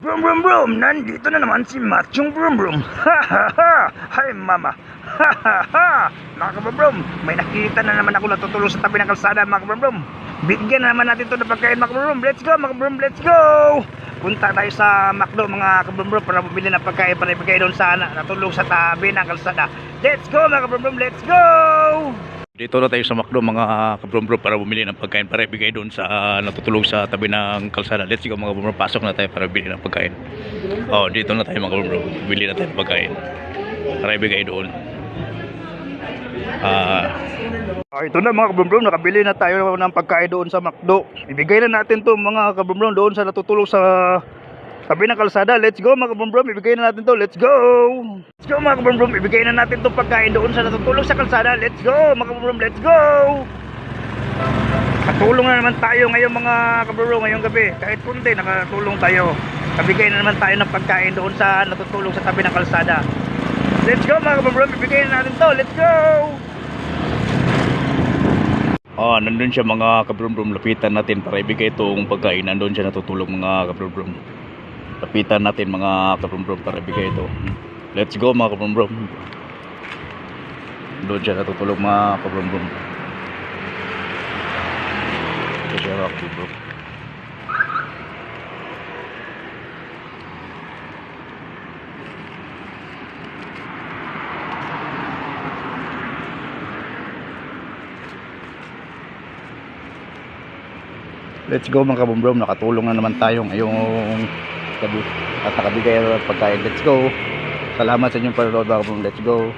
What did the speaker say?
Brum brum brum, nandito na naman si Machong Brum Brum. Ha ha ha! Hi mama! Ha ha ha! Mga kabrum brum, may nakita na naman ako natutulog sa tabi ng kalsada mga kabrum brum. Bigyan na naman natin ito ng pagkain mga kabrum brum. Let's go mga kabrum, let's go! Punta tayo sa McDo mga kabrum brum para bumili ng pagkain para ibigay doon sa na- natulog sa tabi ng kalsada. Let's go mga kabrum brum, let's go! Dito na tayo sa McDo mga kabrumbro para bumili ng pagkain para ibigay doon sa ah, natutulog sa tabi ng kalsada. Let's go mga kabrumbro, pasok na tayo para bili ng pagkain. Oh, dito na tayo mga kabrumbro, bili na tayo ng pagkain para ibigay doon. Ah, Ah, ito na mga kabrumbro, nakabili na tayo ng pagkain doon sa McDo. Ibigay na natin to mga kabrumbro doon sa natutulog sa tabi ng kalsada. Let's go mga kabrumbro, ibigay na natin to. Let's go! Let's go mga kabrumbro, ibigay na natin to pagkain doon sa natutulog sa kalsada. Let's go mga kabrumbro, let's go! Katulong na naman tayo ngayong mga kabrumbro ngayong gabi. Kahit kunti, nakatulong tayo. Kabigay na naman tayo ng pagkain doon sa natutulog sa tabi ng kalsada. Let's go mga kabrumbro, ibigay na natin to. Let's go! Ah, nandun siya mga kabrum-brum. Lapitan natin para ibigay itong pagkain. Nandun siya natutulog mga kabrum-brum. Lapitan natin mga kabrum-brum para ibigay ito. Let's go mga kabrum-brum. Doon siya natutulog mga kabrum-brum. Ito siya mga kabrum-brum. Let's go mga kabrum-brum. Nakatulong na naman tayo ngayong. At nakabigay ng pagkain. Let's go. Salamat sa inyong panonood mga kabrum. Let's go.